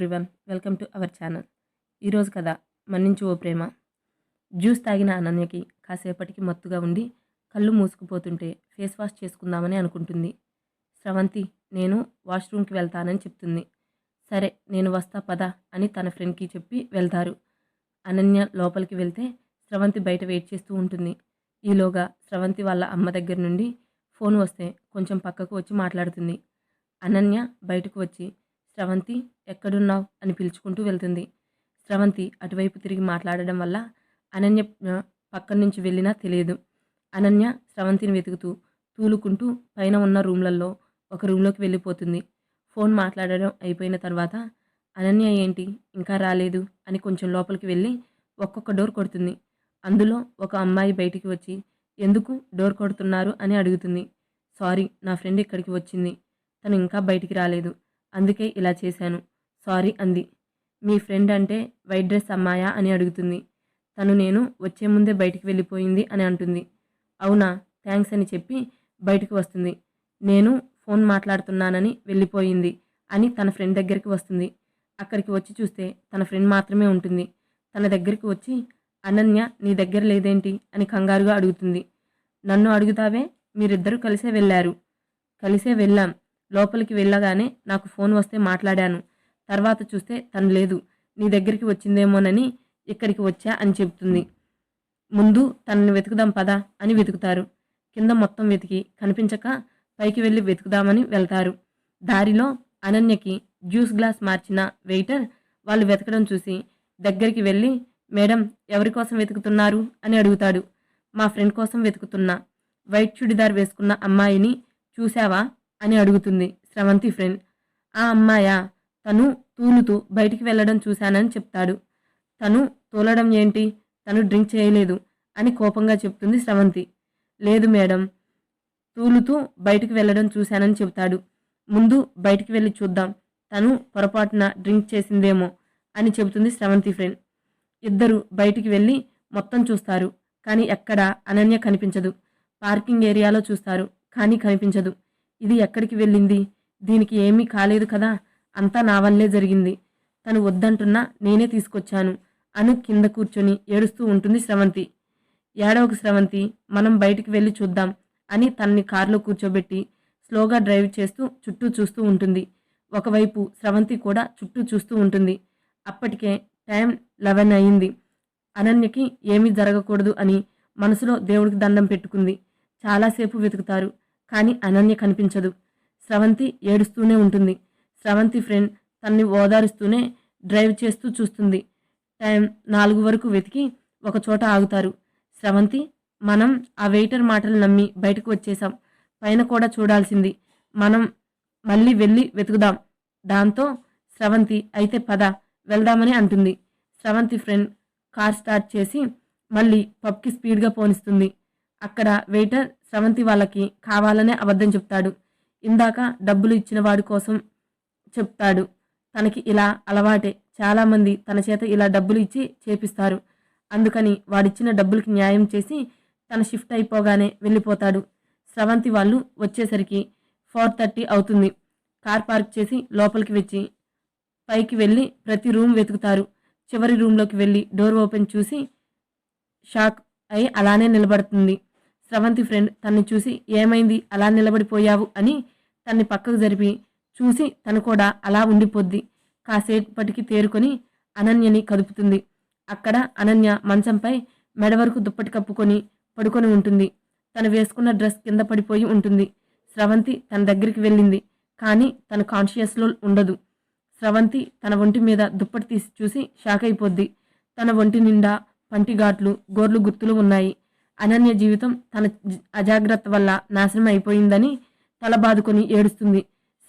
Everyone welcome to our channel ఈరోజు కథ మన్నించు ఓ ప్రేమ. జ్యూస్ తాగిన అనన్యకి కాసేపటికి మత్తుగా ఉండి కళ్ళు మూసుకుపోతుంటే ఫేస్ వాష్ చేసుకుందామని అనుకుంటుంది. స్రవంతి నేను వాష్రూమ్కి వెళ్తానని చెప్తుంది. సరే నేను వస్తా పద అని తన ఫ్రెండ్కి చెప్పి వెళ్తారు. అనన్య లోపలికి వెళ్తే స్రవంతి బయట వెయిట్ చేస్తూ ఉంటుంది. ఈలోగా స్రవంతి వాళ్ళ అమ్మ దగ్గర నుండి ఫోన్ వస్తే కొంచెం పక్కకు వచ్చి మాట్లాడుతుంది. అనన్య బయటకు వచ్చి స్రవంతి ఎక్కడున్నావు? అని పిలుచుకుంటూ వెళ్తుంది. స్రవంతి అటువైపు తిరిగి మాట్లాడడం వల్ల అనన్య పక్కన నుంచి వెళ్ళినా తెలియదు. అనన్య స్రవంతిని వెతుకుతూ తూలుకుంటూ పైన ఉన్న రూమ్లలో ఒక రూమ్లోకి వెళ్ళిపోతుంది. ఫోన్ మాట్లాడడం అయిపోయిన తర్వాత అనన్య ఏంటి? ఇంకా రాలేదు అని కొంచెం లోపలికి వెళ్ళి ఒక్కొక్క డోర్ కొడుతుంది. అందులో ఒక అమ్మాయి బయటికి వచ్చి ఎందుకు డోర్ కొడుతున్నారు? అని అడుగుతుంది. సారీ నా ఫ్రెండ్ ఇక్కడికి వచ్చింది. తను ఇంకా బయటికి రాలేదు. అందుకే ఇలా చేశాను. సారీ అంది. మీ ఫ్రెండ్ అంటే వైట్ డ్రెస్ అమ్మాయా అని అడుగుతుంది. తను నేను వచ్చే ముందే బయటికి వెళ్ళిపోయింది అని అంటుంది. అవునా థ్యాంక్స్ అని చెప్పి బయటికి వస్తుంది. నేను ఫోన్ మాట్లాడుతున్నానని వెళ్ళిపోయింది అని తన ఫ్రెండ్ దగ్గరికి వస్తుంది. అక్కడికి వచ్చి చూస్తే తన ఫ్రెండ్ మాత్రమే ఉంటుంది. తన దగ్గరికి వచ్చి అనన్య నీ దగ్గర లేదేంటి? అని కంగారుగా అడుగుతుంది. నన్ను అడుగుతావే? మీరిద్దరూ కలిసే వెళ్ళారు. కలిసే వెళ్ళాం. లోపలికి వెళ్ళగానే నాకు ఫోన్ వస్తే మాట్లాడాను. తర్వాత చూస్తే తను లేదు. నీ దగ్గరికి వచ్చిందేమోనని ఇక్కడికి వచ్చా అని చెప్తుంది ముందు తనని వెతుకుదాం పదా అని వెతుకుతారు. కింద మొత్తం వెతికి కనిపించక పైకి వెళ్ళి వెతుకుదామని వెళ్తారు. దారిలో అనన్యకి జ్యూస్ గ్లాస్ మార్చిన వెయిటర్ వాళ్ళు వెతకడం చూసి దగ్గరికి వెళ్ళి మేడం ఎవరి కోసం వెతుకుతున్నారు? అని అడుగుతాడు. మా ఫ్రెండ్ కోసం వెతుకుతున్నా. వైట్ చుడిదార్ వేసుకున్న అమ్మాయిని చూశావా? అని అడుగుతుంది స్రవంతి ఫ్రెండ్. ఆ అమ్మాయా? తను తూలుతూ బయటికి వెళ్ళడం చూశానని చెప్తాడు. తను తోలడం ఏంటి? తను డ్రింక్ చేయలేదు అని కోపంగా చెప్తుంది స్రవంతి. లేదు మేడం తూలుతూ బయటికి వెళ్ళడం చూశానని చెబుతాడు. ముందు బయటికి వెళ్ళి చూద్దాం. తను పొరపాటున డ్రింక్ చేసిందేమో అని చెబుతుంది స్రవంతి ఫ్రెండ్. ఇద్దరు బయటికి వెళ్ళి మొత్తం చూస్తారు. కానీ ఎక్కడా అనన్య కనిపించదు. పార్కింగ్ ఏరియాలో చూస్తారు. కానీ కనిపించదు. ఇది ఎక్కడికి వెళ్ళింది? దీనికి ఏమీ కాలేదు కదా? అంతా నా వల్లే జరిగింది. తను వద్దంటున్నా నేనే తీసుకొచ్చాను అను కింద కూర్చొని ఏడుస్తూ ఉంటుంది స్రవంతి. ఏడవకు స్రవంతి మనం బయటికి వెళ్ళి చూద్దాం అని తనని కారులో కూర్చోబెట్టి స్లోగా డ్రైవ్ చేస్తూ చుట్టూ చూస్తూ ఉంటుంది. ఒకవైపు స్రవంతి కూడా చుట్టూ చూస్తూ ఉంటుంది. అప్పటికే టైం లెవెన్ అయింది. అనన్యకి ఏమీ జరగకూడదు అని మనసులో దేవుడికి దండం పెట్టుకుంది. చాలాసేపు వెతుకుతారు. కానీ అనన్య కనిపించదు. స్రవంతి ఏడుస్తూనే ఉంటుంది. స్రవంతి ఫ్రెండ్ తన్ని ఓదారుస్తూనే డ్రైవ్ చేస్తూ చూస్తుంది. టైం నాలుగు వరకు వెతికి ఒక చోట ఆగుతారు. స్రవంతి మనం ఆ వెయిటర్ మాటలు నమ్మి బయటకు వచ్చేసాం పైన కూడా చూడాల్సింది. మనం మళ్ళీ వెళ్ళి వెతుకుదాం. దాంతో స్రవంతి అయితే పద వెళ్దామని అంటుంది. స్రవంతి ఫ్రెండ్ కార్ స్టార్ట్ చేసి మళ్ళీ పబ్కి స్పీడ్గా పోనిస్తుంది. అక్కడ వెయిటర్ స్రవంతి వాళ్ళకి కావాలనే అబద్ధం చెప్తాడు. ఇందాక డబ్బులు ఇచ్చిన వాడి కోసం చెప్తాడు. తనకి ఇలా అలవాటే. చాలామంది తన చేత ఇలా డబ్బులు ఇచ్చి చేపిస్తారు. అందుకని వాడిచ్చిన డబ్బులకి న్యాయం చేసి తన షిఫ్ట్ అయిపోగానే వెళ్ళిపోతాడు. స్రవంతి వాళ్ళు వచ్చేసరికి ఫోర్ థర్టీ అవుతుంది. కార్ పార్క్ చేసి లోపలికి వచ్చి పైకి వెళ్ళి ప్రతి రూమ్ వెతుకుతారు. చివరి రూమ్లోకి వెళ్ళి డోర్ ఓపెన్ చూసి షాక్ అయి అలానే నిలబడుతుంది. స్రవంతి ఫ్రెండ్ తన్ని చూసి ఏమైంది? అలా నిలబడిపోయావు అని తన్ని పక్కకు జరిపి చూసి తను కూడా అలా ఉండిపోద్ది. కాసేపటికి తేరుకొని అనన్యని కదుపుతుంది. అక్కడ అనన్య మంచంపై మెడ వరకు దుప్పటి కప్పుకొని పడుకొని ఉంటుంది. తను వేసుకున్న డ్రెస్ కింద పడిపోయి ఉంటుంది. స్రవంతి తన దగ్గరికి వెళ్ళింది కానీ తన కాన్షియస్లో ఉండదు. స్రవంతి తన ఒంటి మీద దుప్పటి తీసి చూసి షాక్ అయిపోద్ది తన ఒంటి నిండా పంటిఘాట్లు గోర్లు గుర్తులు ఉన్నాయి. అనన్య జీవితం తన అజాగ్రత్త వల్ల నాశనం అయిపోయిందని తల బాదుకొని ఏడుస్తుంది.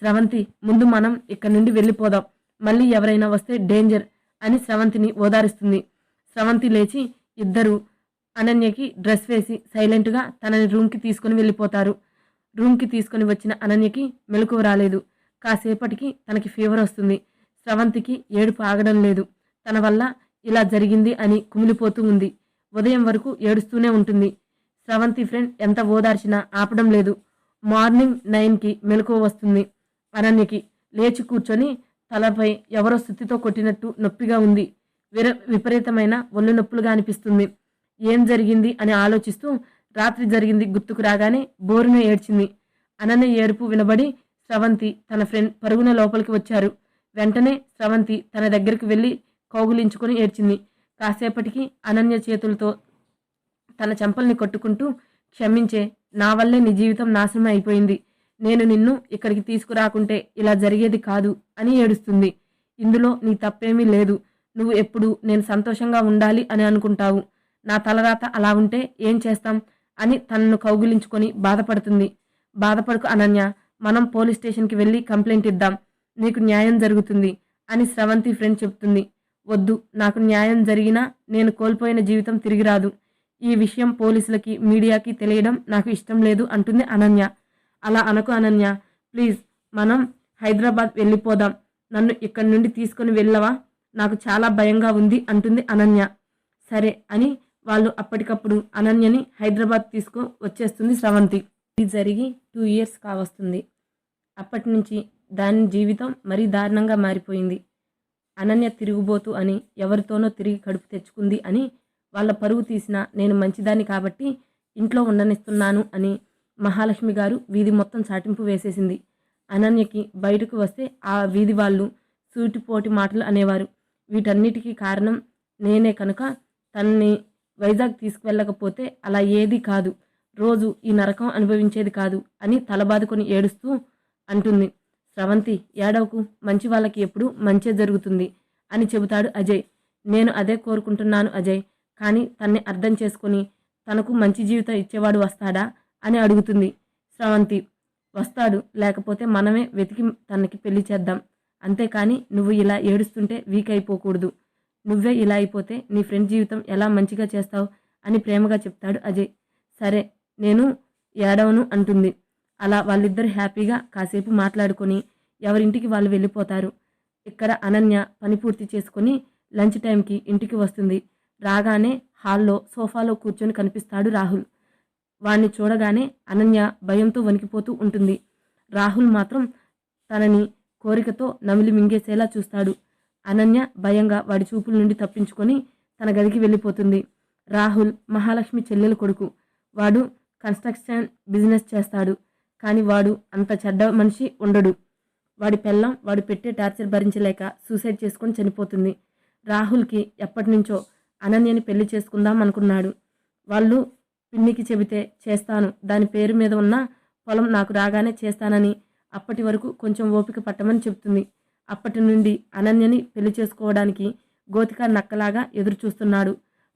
స్రవంతి ముందు మనం ఇక్కడి నుండి వెళ్ళిపోదాం. మళ్ళీ ఎవరైనా వస్తే డేంజర్ అని స్రవంతిని ఓదారుస్తుంది. స్రవంతి లేచి ఇద్దరు అనన్యకి డ్రెస్ వేసి సైలెంట్గా తనని రూమ్కి తీసుకుని వెళ్ళిపోతారు. రూమ్కి తీసుకుని వచ్చిన అనన్యకి మెలకువ రాలేదు. కాసేపటికి తనకి ఫీవర్ వస్తుంది. స్రవంతికి ఏడుపు ఆగడం లేదు. తన వల్ల ఇలా జరిగింది అని కుమిలిపోతూ ఉంది. ఉదయం వరకు ఏడుస్తూనే ఉంటుంది. స్రవంతి ఫ్రెండ్ ఎంత ఓదార్చినా ఆపడం లేదు. మార్నింగ్ నైన్కి మెలకువ వస్తుంది. అనన్యకి లేచి కూర్చొని తలపై ఎవరో స్థుతితో కొట్టినట్టు నొప్పిగా ఉంది. విర విపరీతమైన ఒళ్ళు నొప్పులుగా అనిపిస్తుంది. ఏం జరిగింది అని ఆలోచిస్తూ రాత్రి జరిగింది గుర్తుకు రాగానే బోరున ఏడ్చింది. అనన్య ఏడుపు వినబడి స్రవంతి తన ఫ్రెండ్ పరుగున లోపలికి వచ్చారు. వెంటనే స్రవంతి తన దగ్గరికి వెళ్ళి కౌగులించుకొని ఏడ్చింది. కాసేపటికి అనన్య చేతులతో తన చెంపల్ని కొట్టుకుంటూ క్షమించే నా వల్లే నీ జీవితం నాశనం అయిపోయింది. నేను నిన్ను ఇక్కడికి తీసుకురాకుంటే ఇలా జరిగేది కాదు అని ఏడుస్తుంది. ఇందులో నీ తప్పేమీ లేదు. నువ్వు ఎప్పుడు నేను సంతోషంగా ఉండాలి అని అనుకుంటావు. నా తలరాత అలా ఉంటే ఏం చేస్తాం? అని తనను కౌగిలించుకొని బాధపడుతుంది. బాధపడుకు అనన్య మనం పోలీస్ స్టేషన్కి వెళ్ళి కంప్లైంట్ ఇద్దాం. నీకు న్యాయం జరుగుతుంది అని స్రవంతి ఫ్రెండ్ చెప్తుంది. వద్దు. నాకు న్యాయం జరిగినా నేను కోల్పోయిన జీవితం తిరిగి రాదు. ఈ విషయం పోలీసులకి మీడియాకి తెలియడం నాకు ఇష్టం లేదు అంటుంది అనన్య. అలా అనకు అనన్య. ప్లీజ్ మనం హైదరాబాద్ వెళ్ళిపోదాం. నన్ను ఇక్కడి నుండి తీసుకొని వెళ్ళవా? నాకు చాలా భయంగా ఉంది అంటుంది అనన్య. సరే అని వాళ్ళు అప్పటికప్పుడు అనన్యని హైదరాబాద్ తీసుకు వచ్చేస్తుంది స్రవంతి. ఇది జరిగి టూ ఇయర్స్ కావస్తుంది. అప్పటి నుంచి దాని జీవితం మరీ దారుణంగా మారిపోయింది. అనన్య తిరుగుబోతు అని ఎవరితోనో తిరిగి కడుపు తెచ్చుకుంది అని వాళ్ళ పరువు తీసిన నేను మంచిదాన్ని కాబట్టి ఇంట్లో ఉండనిస్తున్నాను అని మహాలక్ష్మి గారు వీధి మొత్తం చాటింపు వేసేసింది. అనన్యకి బయటకు వస్తే ఆ వీధి వాళ్ళు సూటిపోటి మాటలు అనేవారు. వీటన్నిటికీ కారణం నేనే కనుక తనని వైజాగ్ తీసుకువెళ్ళకపోతే అలా ఏది కాదు. రోజు ఈ నరకం అనుభవించేది కాదు అని తలబాదుకొని ఏడుస్తూ అంటుంది. స్రవంతి ఏడవకు మంచి వాళ్ళకి ఎప్పుడు మంచే జరుగుతుంది అని చెబుతాడు అజయ్. నేను అదే కోరుకుంటున్నాను అజయ్ కానీ తన్ని అర్థం చేసుకొని తనకు మంచి జీవితం ఇచ్చేవాడు వస్తాడా అని అడుగుతుంది స్రవంతి. వస్తాడు లేకపోతే మనమే వెతికి తనకి పెళ్ళి చేద్దాం. అంతేకాని నువ్వు ఇలా ఏడుస్తుంటే వీక్ అయిపోకూడదు. నువ్వే ఇలా అయిపోతే నీ ఫ్రెండ్ జీవితం ఎలా మంచిగా చేస్తావు అని ప్రేమగా చెప్తాడు అజయ్. సరే నేను ఏడవను అంటుంది. అలా వాళ్ళిద్దరు హ్యాపీగా కాసేపు మాట్లాడుకొని ఎవరింటికి వాళ్ళు వెళ్ళిపోతారు. ఇక్కడ అనన్య పని పూర్తి చేసుకొని లంచ్ టైంకి ఇంటికి వస్తుంది. రాగానే హాల్లో సోఫాలో కూర్చొని కనిపిస్తాడు రాహుల్. వాణ్ణి చూడగానే అనన్య భయంతో వణికిపోతూ ఉంటుంది. రాహుల్ మాత్రం తనని కోరికతో నమిలి మింగేసేలా చూస్తాడు. అనన్య భయంగా వాడి చూపుల నుండి తప్పించుకొని తన గదికి వెళ్ళిపోతుంది. రాహుల్ మహాలక్ష్మి చెల్లెల కొడుకు. వాడు కన్స్ట్రక్షన్ బిజినెస్ చేస్తాడు. కానీ వాడు అంత చెడ్డ మనిషి ఉండడు. వాడి పెళ్ళం వాడు పెట్టే టార్చర్ భరించలేక సూసైడ్ చేసుకొని చనిపోతుంది. రాహుల్కి ఎప్పటి నుంచో అనన్యని పెళ్ళి చేసుకుందాం అనుకున్నాడు. వాళ్ళు పిన్నికి చెబితే చేస్తాను. దాని పేరు మీద ఉన్న పొలం నాకు రాగానే చేస్తానని అప్పటి వరకు కొంచెం ఓపిక పట్టమని చెప్తుంది అప్పటి నుండి అనన్యని పెళ్ళి చేసుకోవడానికి గోతిక నక్కలాగా ఎదురు చూస్తున్నాడు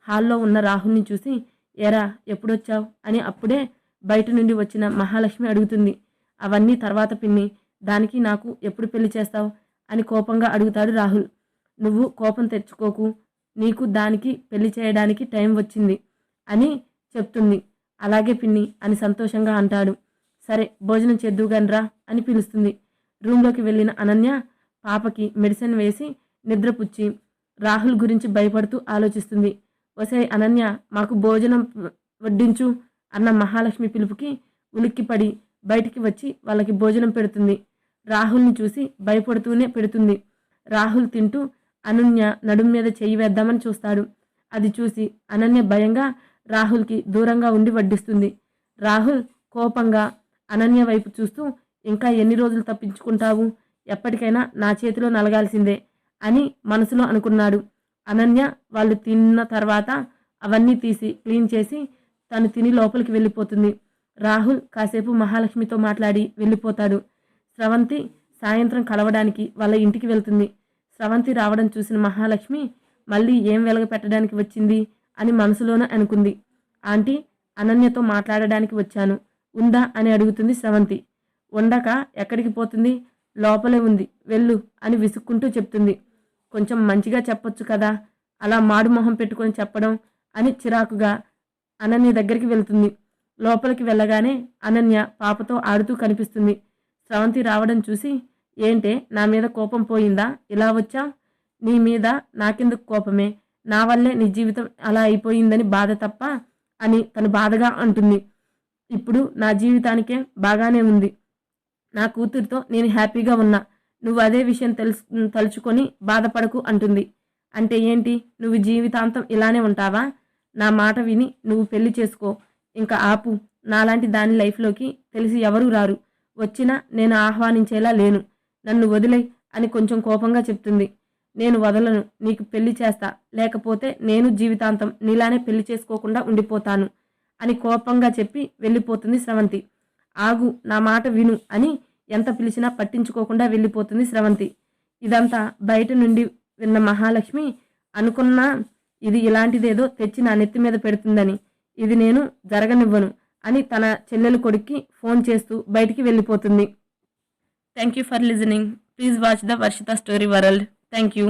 హాల్లో ఉన్న రాహుల్ని చూసి ఎరా ఎప్పుడొచ్చావు? అని అప్పుడే బయట నుండి వచ్చిన మహాలక్ష్మి అడుగుతుంది. అవన్నీ తర్వాత పిన్ని దానికి నాకు ఎప్పుడు పెళ్ళి చేస్తావు? అని కోపంగా అడుగుతాడు రాహుల్. నువ్వు కోపం తెచ్చుకోకు నీకు దానికి పెళ్ళి చేయడానికి టైం వచ్చింది అని చెప్తుంది. అలాగే పిన్ని అని సంతోషంగా అంటాడు. సరే భోజనం చేద్దుగానరా అని పిలుస్తుంది. రూమ్లోకి వెళ్ళిన అనన్య పాపకి మెడిసిన్ వేసి నిద్రపుచ్చి రాహుల్ గురించి భయపడుతూ ఆలోచిస్తుంది. ఒసే అనన్య మాకు భోజనం వడ్డించు. అన్న మహాలక్ష్మి పిలుపుకి ఉలిక్కిపడి బయటికి వచ్చి వాళ్ళకి భోజనం పెడుతుంది. రాహుల్ని చూసి భయపడుతూనే పెడుతుంది. రాహుల్ తింటూ అనన్య నడుం మీద చేయి వేద్దామని చూస్తాడు. అది చూసి అనన్య భయంగా రాహుల్కి దూరంగా ఉండి వడ్డిస్తుంది. రాహుల్ కోపంగా అనన్య వైపు చూస్తూ ఇంకా ఎన్ని రోజులు తప్పించుకుంటావు? ఎప్పటికైనా నా చేతిలో నలగాల్సిందే అని మనసులో అనుకున్నాడు. అనన్య వాళ్ళు తిన్న తర్వాత అవన్నీ తీసి క్లీన్ చేసి తను తిని లోపలికి వెళ్ళిపోతుంది. రాహుల్ కాసేపు మహాలక్ష్మితో మాట్లాడి వెళ్ళిపోతాడు. స్రవంతి సాయంత్రం కలవడానికి వాళ్ళ ఇంటికి వెళ్తుంది. స్రవంతి రావడం చూసిన మహాలక్ష్మి మళ్ళీ ఏం వెలగ పెట్టడానికి వచ్చింది అని మనసులోనే అనుకుంది. ఆంటీ అనన్యతో మాట్లాడడానికి వచ్చాను. ఉందా అని అడుగుతుంది స్రవంతి. ఉండక ఎక్కడికి పోతుంది? లోపలే ఉంది. వెళ్ళు అని విసుక్కుంటూ చెప్తుంది. కొంచెం మంచిగా చెప్పొచ్చు కదా? అలా మాడు మొహం పెట్టుకొని చెప్పడం అని చిరాకుగా అనన్య దగ్గరికి వెళ్తుంది. లోపలికి వెళ్ళగానే అనన్య పాపతో ఆడుతూ కనిపిస్తుంది. స్రవంతి రావడం చూసి ఏంటే నా మీద కోపం పోయిందా? ఇలా వచ్చా? నీ మీద నాకెందుకు కోపమే? నా వల్లే నీ జీవితం అలా అయిపోయిందని బాధ తప్ప అని తను బాధగా అంటుంది. ఇప్పుడు నా జీవితానికే బాగానే ఉంది. నా కూతురితో నేను హ్యాపీగా ఉన్నా. నువ్వు అదే విషయం తెలుసు తలుచుకొని బాధపడకు అంటుంది. అంటే ఏంటి? నువ్వు జీవితాంతం ఇలానే ఉంటావా? నా మాట విని నువ్వు పెళ్ళి చేసుకో. ఇంకా ఆపు. నాలాంటి దాని లైఫ్లోకి తెలిసి ఎవరూ రారు. వచ్చినా నేను ఆహ్వానించేలా లేను. నన్ను వదిలే అని కొంచెం కోపంగా చెప్తుంది. నేను వదలను. నీకు పెళ్ళి చేస్తా. లేకపోతే నేను జీవితాంతం నీలానే పెళ్ళి చేసుకోకుండా ఉండిపోతాను అని కోపంగా చెప్పి వెళ్ళిపోతుంది స్రవంతి. ఆగు. నా మాట విను అని ఎంత పిలిచినా పట్టించుకోకుండా వెళ్ళిపోతుంది స్రవంతి. ఇదంతా బయట నుండి విన్న మహాలక్ష్మి అనుకున్నా ఇది ఇలాంటిదేదో తెచ్చి నా నెత్తి మీద పెడుతుందని ఇది నేను జరగనివ్వను అని తన చెల్లెలు కొడుక్కి ఫోన్ చేస్తూ బయటికి వెళ్ళిపోతుంది. Thank you for listening. Please watch the Varshitha story world. Thank you.